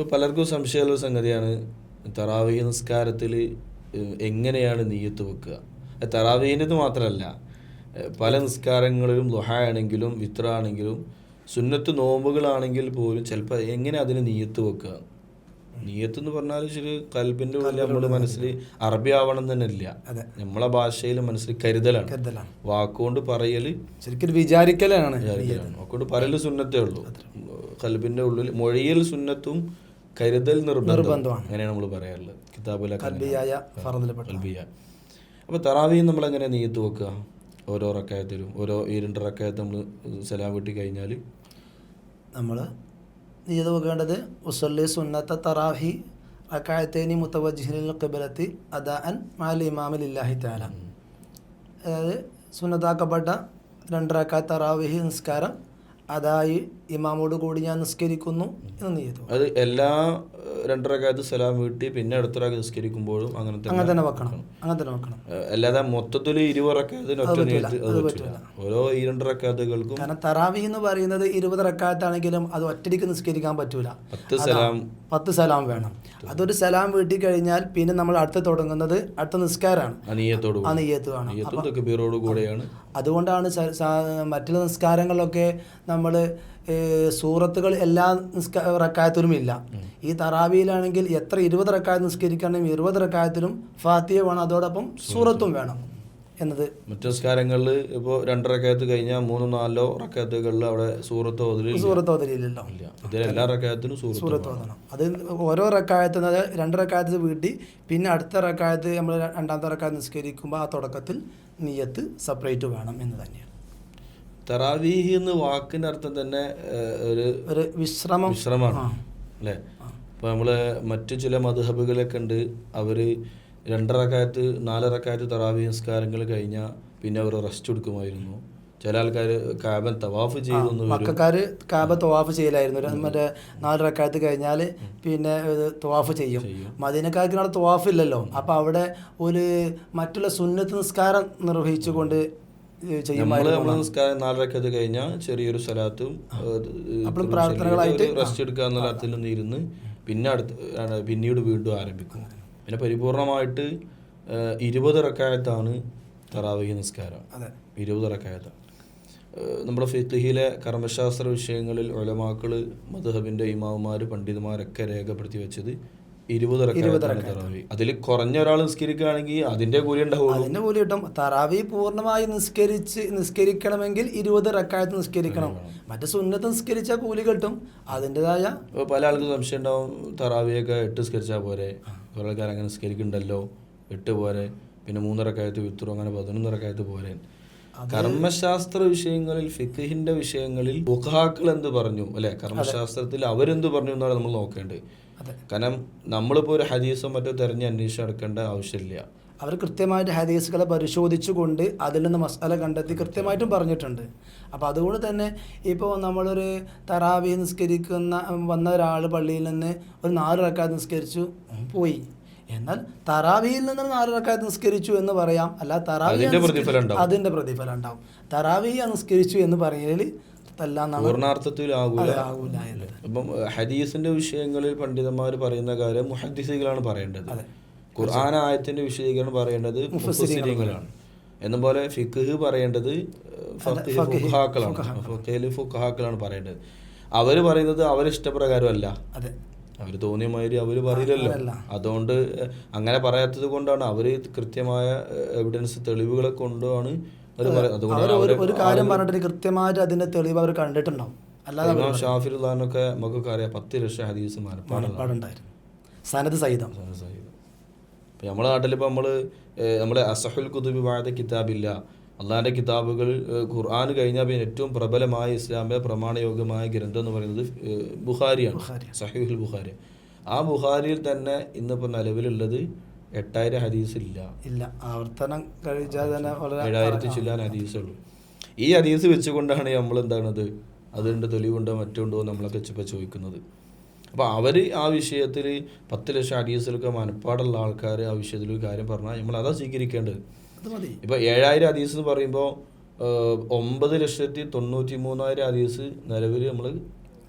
ഇപ്പോൾ പലർക്കും സംശയമുള്ള സംഗതിയാണ് തറാവീ നിസ്കാരത്തിൽ എങ്ങനെയാണ് നീയത്ത് വെക്കുക? തറാവീന്റെത് മാത്രമല്ല പല നിസ്കാരങ്ങളിലും ലുഹായാണെങ്കിലും വിത്രാണെങ്കിലും സുന്നത്ത് നോമ്പുകളാണെങ്കിൽ പോലും ചിലപ്പോൾ എങ്ങനെ അതിന് നീയത്ത് വെക്കുക? നീയത്ത് എന്ന് പറഞ്ഞാൽ ശരി കൽബിന്റെ ഉള്ളിൽ നമ്മുടെ മനസ്സിൽ അറബി ആവണം തന്നെ ഇല്ല. നമ്മളെ ഭാഷയിൽ മനസ്സിൽ കരുതലാണ്. വാക്കുകൊണ്ട് പറയൽ ശരിക്കും വിചാരിക്കലാണ് വിചാരിക്കലാണ്. വാക്കുകൊണ്ട് പറയൽ സുന്നത്തേ ഉള്ളൂ. കൽബിന്റെ ഉള്ളിൽ മൊഴിയൽ സുന്നത്തും കരുതൽ നിർബന്ധം. നിർബന്ധമാണ്. അങ്ങനെയാണ് നമ്മൾ പറയാറുള്ളത്. കിതാബുല കൽബിയായ ഫറദിൽപ്പെട്ട അപ്പോൾ തറാവിയും നമ്മൾ എങ്ങനെ നീയത്ത് വെക്കുക? ഓരോ റക്കായത്തിലും ഓരോ ഈ രണ്ട് റക്കായത്ത് നമ്മൾ സലാം വെട്ടി കഴിഞ്ഞാൽ നമ്മൾ ചെയ്ത് വെക്കേണ്ടത് ഉസല്ലി സുന്നത്ത തറാഹി അക്കായത്തേനി മുത്തവജിഹിനിൽ ഖിബലത്തി അദാഅൻ മാൽ ഇമാമിൽ ഇല്ലാഹി താല അതായത് സുന്നത്താക്കപ്പെട്ട രണ്ടരക്കാ തറാവിഹി നിസ്കാരം അതായി ഇമാമോട് കൂടി ഞാൻ നിസ്കരിക്കുന്നു എന്ന് നീ അത് എല്ലാ ഏഹ്, രണ്ട് സലാം വീട്ടി പിന്നെ അടുത്ത റക്കാത്ത് നിസ്കരിക്കുമ്പോഴും അങ്ങനെ അങ്ങനെ തന്നെ വെക്കണം. അങ്ങനെ തന്നെ വെക്കണം. അല്ലാതെ മൊത്തത്തിൽ ഒറ്റ അത് പറ്റില്ല ഓരോ ഈ രണ്ടരക്കാലത്തുകൾക്കും കാരണം തറാവി എന്ന് പറയുന്നത് ഇരുപത് റക്കാത്താണെങ്കിലും അത് ഒറ്റയ്ക്ക് നിസ്കരിക്കാൻ പറ്റൂല. പത്ത് സലാം. പത്ത് സലാം വേണം. അതൊരു സലാം വീട്ടി കഴിഞ്ഞാൽ പിന്നെ നമ്മൾ അടുത്ത് തുടങ്ങുന്നത് അടുത്ത നിസ്കാരമാണ്. അനീയത്തോടു കൂടെയാണ് അതുകൊണ്ടാണ് മറ്റുള്ള നിസ്കാരങ്ങളൊക്കെ നമ്മൾ സൂറത്തുകൾ എല്ലാ നിസ്കാ റക്കായത്തിലും ഇല്ല. ഈ തറാവിയിലാണെങ്കിൽ എത്ര ഇരുപത് റക്കായത്ത് നിസ്കരിക്കണമെങ്കിൽ ഇരുപത് റക്കായത്തിലും ഫാത്തിയ വേണം. അതോടൊപ്പം സൂറത്തും വേണം എന്നത്. മുറ്റസ്കാരങ്ങളിൽ ഇപ്പോൾ രണ്ടരക്കകത്ത് കഴിഞ്ഞാൽ മൂന്നോ നാലോ റക്കായത്തുകളിൽ അവിടെ സൂറത്ത് സൂറത്ത് ഓതലില്ലല്ലോ എല്ലാ റക്കായത്തിനും സൂറത്ത് സൂറത്ത് ഓതണം അത് ഓരോ റക്കായത്ത് അതായത് രണ്ടരക്കായത്ത് വീട്ടി പിന്നെ അടുത്ത റക്കായത്ത് നമ്മൾ രണ്ടാമത്തെ റക്കായത്ത് നിസ്കരിക്കുമ്പോൾ ആ തുടക്കത്തിൽ നീയത്ത് സെപ്പറേറ്റ് വേണം എന്ന് തന്നെയാണ്. തറാവീഹ് എന്ന വാക്കിന്റെ അർത്ഥം തന്നെ ഒരു ഒരു വിശ്രമം. വിശ്രമമാണ്. അല്ലേ? അപ്പോൾ നമ്മൾ മറ്റു ചില മധുഹബുകളൊക്കെ ഉണ്ട്. അവർ രണ്ടരക്കാലത്ത് നാലരക്കാലത്ത് തറാവി നിസ്കാരങ്ങൾ കഴിഞ്ഞാൽ പിന്നെ അവർ റെസ്റ്റ് എടുക്കുമായിരുന്നു. ചില ആൾക്കാർ കാബൻ തവാഫ് ചെയ്തൊന്നും മക്കാര് കാബ തവാഫ് ചെയ്യലായിരുന്നു. മറ്റേ നാലരക്കാലത്ത് കഴിഞ്ഞാൽ കഴിഞ്ഞാൽ പിന്നെ തവാഫ് ചെയ്യും. മദീനക്കാർക്ക് അവിടെ തവാഫ് ഇല്ലല്ലോ അപ്പോൾ അവിടെ ഒരു മറ്റുള്ള സുന്നത്ത് നിസ്കാരം നിർവഹിച്ചുകൊണ്ട് നിസ്കാരം നാലരക്കത്ത് കഴിഞ്ഞാൽ ചെറിയൊരു സ്ഥലത്തും പ്രാർത്ഥനകളായിട്ട് റെസ്റ്റ് എടുക്കുക എന്ന നിന്ന് ഇരുന്ന് പിന്നെ അടുത്ത് പിന്നീട് വീണ്ടും ആരംഭിക്കും. പിന്നെ പരിപൂർണമായിട്ട് ഇരുപത് ഇറക്കായത്താണ് തറാവഹി നിസ്കാരം. ഇരുപത് ഇറക്കായത്താണ് നമ്മുടെ ഫിത്ഹിയിലെ കർമ്മശാസ്ത്ര വിഷയങ്ങളിൽ ഒലമാക്കൾ മധുഹബിന്റെ ഇമാവുമാർ പണ്ഡിതന്മാരൊക്കെ രേഖപ്പെടുത്തി വെച്ചത് ഇരുപത് തറാവി. അതിൽ കുറഞ്ഞ ഒരാൾ നിസ്കരിക്കുകയാണെങ്കിൽ അതിന്റെ കൂലി ഉണ്ടാവും അതിന്റെ കൂലി കിട്ടും തറാവി പൂർണമായി നിസ്കരിച്ച് നിസ്കരിക്കണമെങ്കിൽ ഇരുപത് റക്കായത്ത് നിസ്കരിക്കണം. മറ്റു സുന്നത്ത് നിസ്കരിച്ച കൂലി കിട്ടും. അതിന്റെതായ പല ആൾക്കും സംശയം ഉണ്ടാവും. തറാവിയൊക്കെ എട്ട് നിസ്കരിച്ചാൽ പോരെ? കുറേ ആൾക്കാർ അങ്ങനെ നിസ്കരിക്കുന്നുണ്ടല്ലോ എട്ട് പോരെ? പിന്നെ മൂന്നിറക്കായത്ത് വിത്തുറു അങ്ങനെ പതിനൊന്നിറക്കായത്ത് പോരെ? കർമ്മശാസ്ത്ര വിഷയങ്ങളിൽ ഫിഖിന്റെ വിഷയങ്ങളിൽ ബുഹാക്കൾ എന്ത് പറഞ്ഞു? അല്ലെ? കർമ്മശാസ്ത്രത്തിൽ അവരെന്ത് പറഞ്ഞു എന്നാണ് നമ്മൾ നോക്കേണ്ടത്. കാരണം നമ്മളിപ്പോൾ ഒരു ഹദീസോ മറ്റോ തെരഞ്ഞ് അന്വേഷിച്ച് നടക്കേണ്ട ആവശ്യമില്ല. അവർ കൃത്യമായിട്ട് ഹദീസുകളെ പരിശോധിച്ചുകൊണ്ട് അതിൽ നിന്ന് മസാല കണ്ടെത്തി കൃത്യമായിട്ടും പറഞ്ഞിട്ടുണ്ട്. അപ്പോൾ അതുകൊണ്ട് തന്നെ ഇപ്പോൾ നമ്മളൊരു തറാവി നിസ്കരിക്കുന്ന വന്ന ഒരാൾ പള്ളിയിൽ നിന്ന് ഒരു നാല് റക്കാത്ത് നിസ്കരിച്ചു പോയി. എന്നാൽ തറാവിയിൽ നിന്ന് നാല് റക്കാത്ത് നിസ്കരിച്ചു എന്ന് പറയാം. അല്ല തറാവി അതിന്റെ പ്രതിഫലം ഉണ്ടാവും. തറാവി നിസ്കരിച്ചു എന്ന് പറയൽ ആകൂല. എന്ന് ഹദീസിന്റെ വിഷയങ്ങളിൽ പണ്ഡിതന്മാർ പറയുന്ന കാര്യം മുഹദ്ദിസുകളാണ് പറയേണ്ടത്. ഖുർആൻ ആയത്തിന്റെ വിശദീകരണം പറയേണ്ടത് മുഫസ്സിരീങ്ങളാണ്. എന്നുപോലെ ഫിഖ് പറയേണ്ടത് ഫഖീഹ് ഫുഖഹാക്കളാണ് ഫഖീഹ് ഫുഖഹാക്കളാണ് പറയേണ്ടത്. അവർ പറയുന്നത് അവരിഷ്ടപ്രകാരമല്ല. അവർ തോന്നിയ മാതിരി അവർ പറയില്ലല്ലോ. അതുകൊണ്ട് അങ്ങനെ പറയാത്തത് കൊണ്ടാണ് അവർ കൃത്യമായ എവിഡൻസ് തെളിവുകളെ കൊണ്ടാണ് അവർ പറയുന്നത്. അവർ ഒരു കാര്യം പറഞ്ഞിട്ട് കൃത്യമായിട്ട് അതിന്റെ തെളിവ് അവർ കണ്ടിട്ടുണ്ടാവും. അല്ലാതെ ഷാഫിർ ഉള്ളഹാനൊക്കെ നമുക്കൊക്കെ അറിയാം പത്ത് ലക്ഷം ഹദീസ് സനത് സഹിതം നമ്മുടെ നാട്ടിൽ ഇപ്പോൾ നമ്മൾ നമ്മുടെ അസഹുൽ കുതുബി വാഴ കിതാബില്ല അള്ളാഹിന്റെ കിതാബുകൾ ഖുർആൻ കഴിഞ്ഞാൽ പിന്നെ ഏറ്റവും പ്രബലമായ ഇസ്ലാമിലെ പ്രമാണയോഗ്യമായ ഗ്രന്ഥം എന്ന് പറയുന്നത് ബുഹാരിയാണ് ബുഖാരിയാണ് സഹീഹുൽ ബുഖാരി. ആ ബുഖാരിയിൽ തന്നെ ഇന്നിപ്പോൾ നിലവിലുള്ളത് എട്ടായിരം ഹദീസ് ഇല്ല. ഇല്ല. ആവർത്തനം കഴിച്ചാൽ തന്നെ ഏഴായിരത്തി ചില്ലാൻ ഹദീസുള്ളൂ. ഈ ഹദീസ് വെച്ചുകൊണ്ടാണ് നമ്മൾ എന്താണത് അതുണ്ട് തെളിവുണ്ടോ മറ്റുണ്ടോ നമ്മളൊക്കെ ഇപ്പോൾ ചോദിക്കുന്നത്. അപ്പോൾ അവർ ആ വിഷയത്തിൽ പത്ത് ലക്ഷം ഹദീസിലൊക്കെ മനപ്പാടുള്ള ആൾക്കാർ ആ വിഷയത്തിൽ ഒരു കാര്യം പറഞ്ഞാൽ നമ്മൾ അതാ സ്വീകരിക്കേണ്ടത്. ഇപ്പോൾ ഏഴായിരം ഹദീസ് എന്ന് പറയുമ്പോൾ ഏഹ്, ഒമ്പത് ലക്ഷത്തി തൊണ്ണൂറ്റി മൂന്നായിരം ഹദീസ് നിലവിൽ നമ്മൾ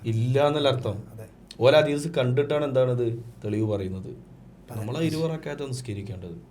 ഇല്ല എന്നല്ല അർത്ഥം. ഓല ഹദീസ് കണ്ടിട്ടാണ് എന്താണത് തെളിവ് പറയുന്നത്. നമ്മൾ ഇരുപറക്കാത്ത നിസ്കരിക്കേണ്ടത്.